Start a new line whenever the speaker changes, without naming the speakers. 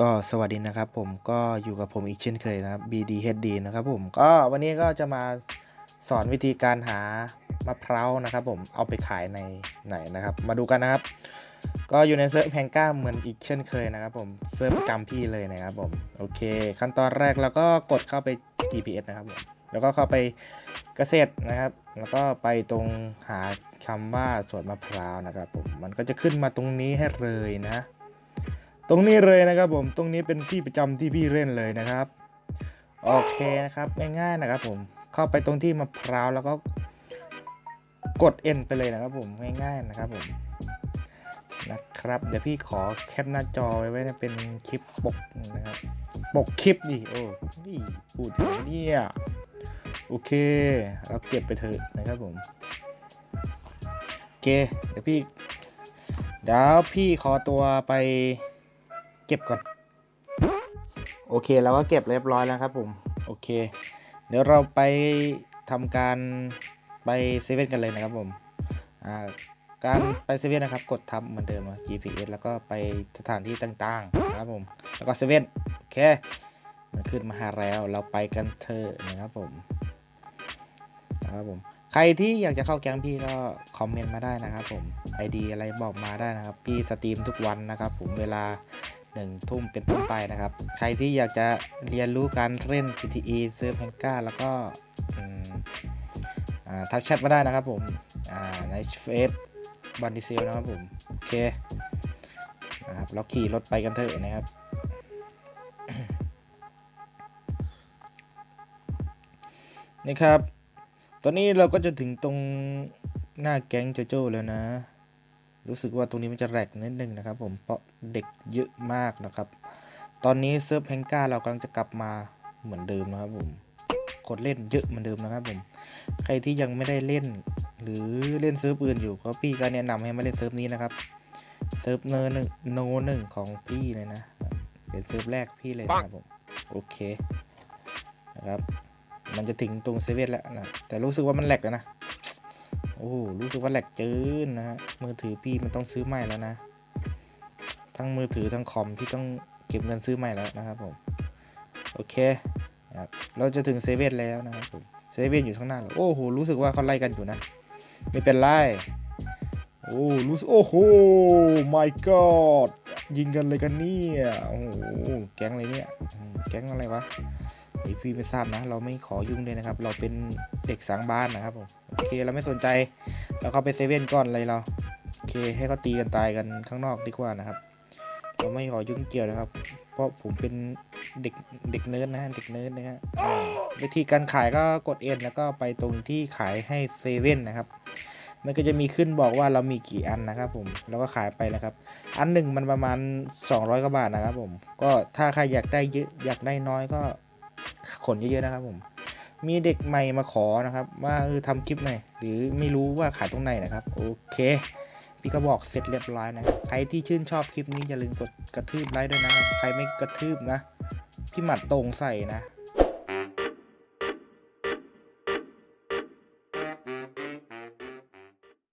ก็สวัสดีนะครับผมก็อยู่กับผมอีกเช่นเคยนะครับ BDHD นะครับผมก็วันนี้ก็จะมาสอนวิธีการหามะพร้าวนะครับ ผมเอาไปขายในไหนนะครับ มาดูกันนะครับ ก็อยู่ในเซิร์ฟแพงก้าเหมือนอีกเช่นเคยนะครับ ผมเซิร์ฟประจำพี่เลยนะครับผมโอเค ขั้นตอนแรกเราก็กดเข้าไป GPS นะครับผมแล้วก็เข้าไปเกษตรนะครับ แล้วก็ไปตรงหาคำว่าสวนมะพร้าวนะครับผมมันก็จะขึ้นมาตรงนี้ให้เลยนะ ตรงนี้เลยนะครับผมตรงนี้เป็นที่ประจำที่พี่เล่นเลยนะครับ โอเคนะครับง่ายๆนะครับ ผมเข้าไปตรงที่มะพร้าวแล้วก็กด N ไปเลยนะครับ ผมง่ายๆนะครับผมนะครับเดี๋ยวพี่ขอแคปหน้าจอไว้ไว้เป็นคลิปปกนะครับปกคลิปดิโอ้นี่พูดเนี่ยโอเคเราเก็บไปเถอะนะครับผมโอเคเดี๋ยวพี่เดี๋ยวพี่ขอตัวไป เก็บก่อน โอเคเราก็เก็บเรียบร้อยแล้วครับผม โอเค เดี๋ยวเราไปทำการไปเซเว่นกันเลยนะครับผมอ่าการไปเซเว่นนะครับ กดทับเหมือนเดิมนะ GPS แล้วก็ไปสถานที่ต่างๆนะครับผม แล้วก็เซเว่นโอเค มันขึ้นมาหาแล้ว เราไปกันเถอะนะครับผม นะครับผม ใครที่อยากจะเข้าแก๊งพี่ก็คอมเมนต์มาได้นะครับผม ID อะไรบอกมาได้นะครับ พี่สตรีมทุกวันนะครับผม เวลา หนึ่งทุ่มเป็นต้นไปนะครับ ใครที่อยากจะเรียนรู้การเล่น GTE เซิร์ฟแฮงก้าแล้วก็ทักแชทมาได้นะครับผมในเฟซบันดิเซลนะครับผมโอเคนะครับเราขี่รถไปกันเถอะนะครับนี่ครับ ตอนนี้เราก็จะถึงตรงหน้าแก๊งโจโจ้แล้วนะ รู้สึกว่าตรงนี้มันจะแรกนิดนึงนะครับ ผมเพราะเด็กเยอะมากนะครับ ตอนนี้เซิร์ฟแฮงก้าเรากำลังจะกลับมาเหมือนเดิมนะครับผมคนเล่นเยอะเหมือนเดิมนะครับผมใครที่ยังไม่ได้เล่น หรือเล่นเซิร์ฟอื่นอยู่ก็พี่ก็แนะนำให้มาเล่นเซิร์ฟนี้นะครับเซิร์ฟเนอร์หนึ่งโนหนึ่งของพี่เลยนะเป็นเซิร์ฟแรกพี่เลยนะครับผมโอเคนะครับมันจะถึงตรงเซเว่นแล้วนะแต่รู้สึกว่ามันแหลกแล้วนะ โอ้รู้สึกว่าแหลกจืดนนะฮะมือถือพี่มันต้องซื้อใหม่แล้วนะ ทั้งมือถือทั้งคอมพี่ต้องเก็บเงินซื้อใหม่แล้วนะครับผมโอเคนะครับเราจะถึงเซเว่นแล้วนะครับผมเซเว่นอยู่ข้างหน้าเราโอ้โหรู้สึกว่าเขาไล่กันอยู่นะไม่เป็นไรโอ้รู้สึกโอ้โห my god ยิงกันเลยกันเนี่ยโอ้โหแก๊งอะไรเนี่ยแก๊งอะไรวะนี่พี่ไม่ทราบนะ เราไม่ขอยุ่งเลยนะครับ เราเป็นเด็กสร้างบ้านนะครับผมโอเคเราไม่สนใจเราเข้าไปเซเว่นก่อนเลยเราโอเคให้เขาตีกันตายกันข้างนอกดีกว่านะครับ เราไม่ขอยุ่งเกี่ยวนะครับ เพราะผมเป็นเด็กเด็กเนิร์ดนะฮะเด็กเนิร์ดนะฮะวิธีการขายก็กดเอ็นแล้วก็ไปตรงที่ขายให้เซเว่นนะครับ มันก็จะมีขึ้นบอกว่าเรามีกี่อันนะครับผมแล้วก็ขายไปนะครับ อันหนึ่งมันประมาณ 200กว่าบาทนะครับผมก็ถ้าใครอยากได้เยอะอยากได้น้อยก็ขนเยอะๆนะครับผมมีเด็กใหม่มาขอนะครับ ว่าเออทำคลิปหน่อยหรือไม่รู้ว่าขายตรงไหนนะครับ โอเค พี่ก็บอกเสร็จเรียบร้อยนะใครที่ชื่นชอบคลิปนี้อย่าลืมกดกระทืบไลค์ด้วยนะครับใครไม่กระทืบนะพี่หมัดตรงใส่นะ